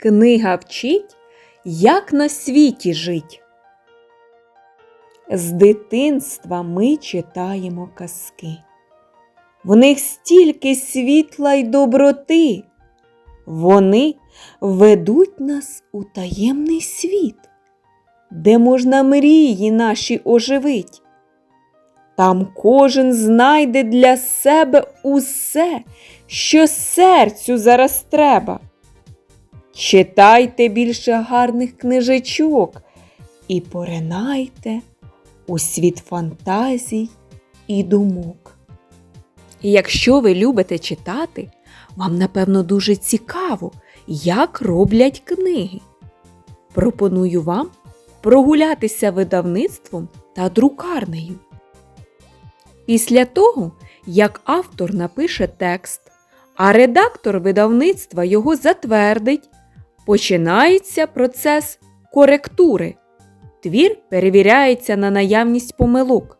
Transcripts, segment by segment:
Книга вчить, як на світі жить. З дитинства ми читаємо казки. В них стільки світла й доброти. Вони ведуть нас у таємний світ, де можна мрії наші оживить. Там кожен знайде для себе усе, що серцю зараз треба. Читайте більше гарних книжечок і поринайте у світ фантазій і думок. Якщо ви любите читати, вам напевно дуже цікаво, як роблять книги. Пропоную вам прогулятися видавництвом та друкарнею. Після того, як автор напише текст, а редактор видавництва його затвердить, починається процес коректури. Твір перевіряється на наявність помилок.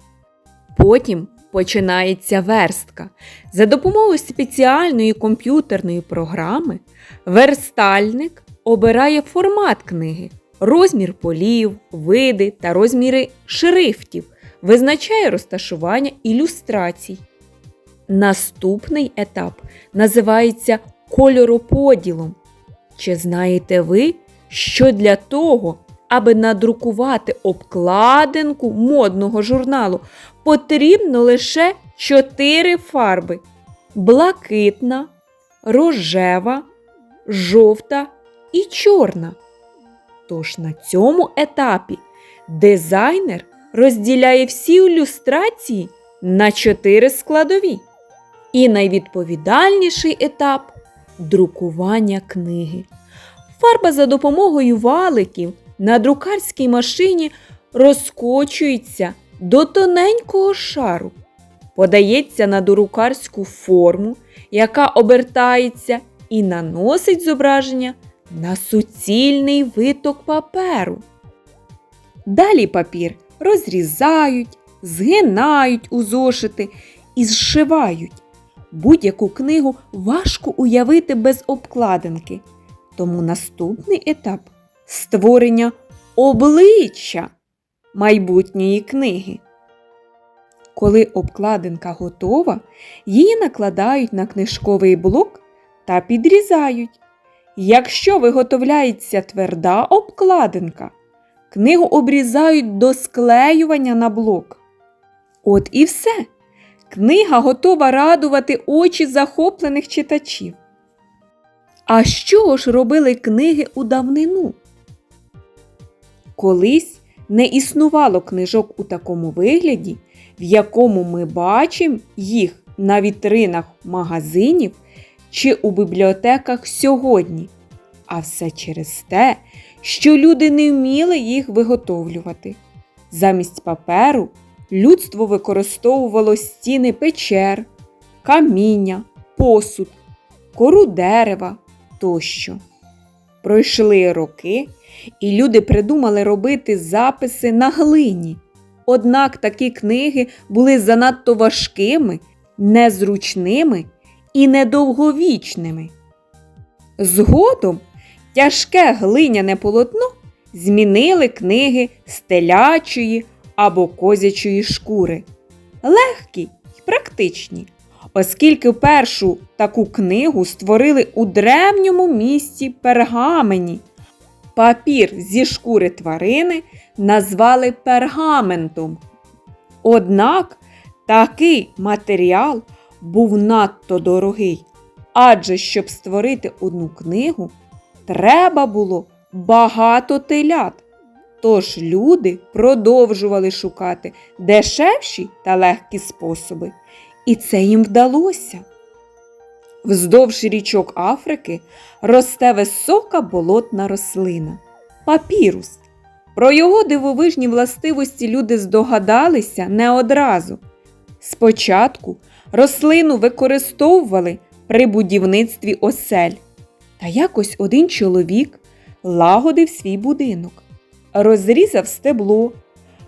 Потім починається верстка. За допомогою спеціальної комп'ютерної програми верстальник обирає формат книги, розмір полів, види та розміри шрифтів, визначає розташування ілюстрацій. Наступний етап називається кольороподілом. Чи знаєте ви, що для того, аби надрукувати обкладинку модного журналу, потрібно лише чотири фарби: блакитна, рожева, жовта і чорна. Тож на цьому етапі дизайнер розділяє всі ілюстрації на чотири складові. І найвідповідальніший етап друкування книги. Фарба за допомогою валиків на друкарській машині розкочується до тоненького шару, подається на друкарську форму, яка обертається і наносить зображення на суцільний виток паперу. Далі папір розрізають, згинають у зошити і зшивають. Будь-яку книгу важко уявити без обкладинки. Тому наступний етап створення обличчя майбутньої книги. Коли обкладинка готова, її накладають на книжковий блок та підрізають. Якщо виготовляється тверда обкладинка, книгу обрізають до склеювання на блок. От і все. Книга готова радувати очі захоплених читачів. А що ж робили книги у давнину? Колись не існувало книжок у такому вигляді, в якому ми бачимо їх на вітринах магазинів чи у бібліотеках сьогодні. А все через те, що люди не вміли їх виготовлювати. Замість паперу людство використовувало стіни печер, каміння, посуд, кору дерева тощо. Пройшли роки, і люди придумали робити записи на глині. Однак такі книги були занадто важкими, незручними і недовговічними. Згодом тяжке глиняне полотно змінили книги з телячої або козячої шкури. Легкі й практичні, оскільки першу таку книгу створили у древньому місті пергамені. Папір зі шкури тварини назвали пергаментом. Однак такий матеріал був надто дорогий, адже щоб створити одну книгу, треба було багато телят. Тож люди продовжували шукати дешевші та легкі способи, і це їм вдалося. Вздовж річок Африки росте висока болотна рослина папірус. Про його дивовижні властивості люди здогадалися не одразу. Спочатку рослину використовували при будівництві осель, та якось один чоловік лагодив свій будинок, розрізав стебло,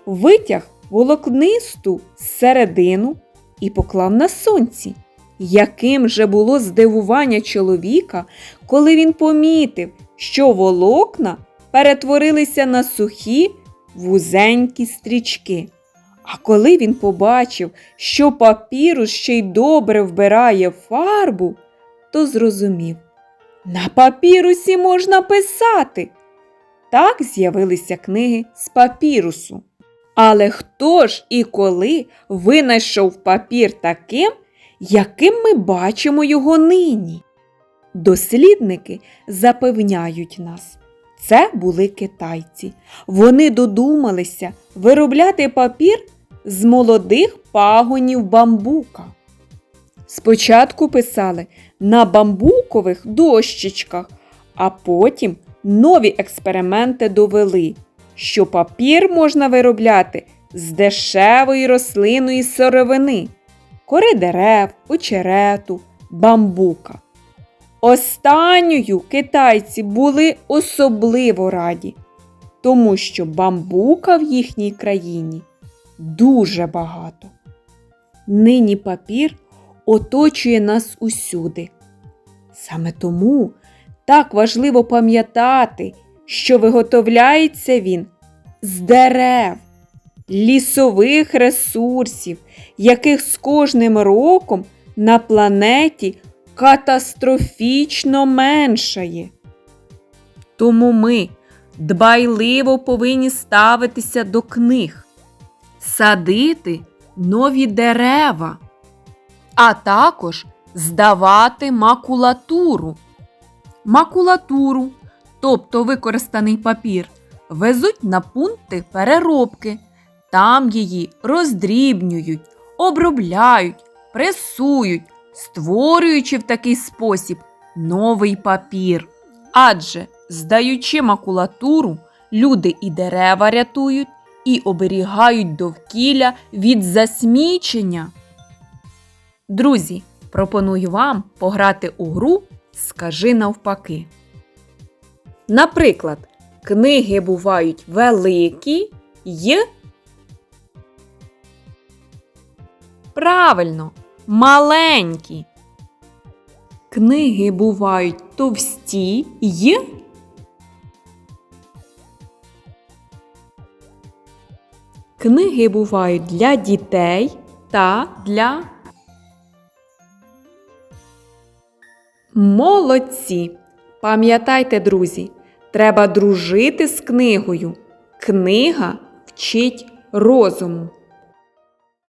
витяг волокнисту середину і поклав на сонці. Яким же було здивування чоловіка, коли він помітив, що волокна перетворилися на сухі вузенькі стрічки. А коли він побачив, що папірус ще й добре вбирає фарбу, то зрозумів, на папірусі можна писати. Так з'явилися книги з папірусу. Але хто ж і коли винайшов папір таким, яким ми бачимо його нині? Дослідники запевняють нас, це були китайці. Вони додумалися виробляти папір з молодих пагонів бамбука. Спочатку писали на бамбукових дощечках, а потім нові експерименти довели, що папір можна виробляти з дешевої рослинної сировини, кори дерев, очерету, бамбука. Останньою китайці були особливо раді, тому що бамбука в їхній країні дуже багато. Нині папір оточує нас усюди. Саме тому так важливо пам'ятати, що виготовляється він з дерев, лісових ресурсів, яких з кожним роком на планеті катастрофічно меншає. Тому ми дбайливо повинні ставитися до книг, садити нові дерева, а також здавати макулатуру. Макулатуру, тобто використаний папір, везуть на пункти переробки. Там її роздрібнюють, обробляють, пресують, створюючи в такий спосіб новий папір. Адже, здаючи макулатуру, люди і дерева рятують і оберігають довкілля від засмічення. Друзі, пропоную вам пограти у гру Скажи навпаки. Наприклад, книги бувають великі й. Правильно, маленькі. Книги бувають товсті й. Книги бувають для дітей та для. Молодці! Пам'ятайте, друзі, треба дружити з книгою. Книга вчить розуму.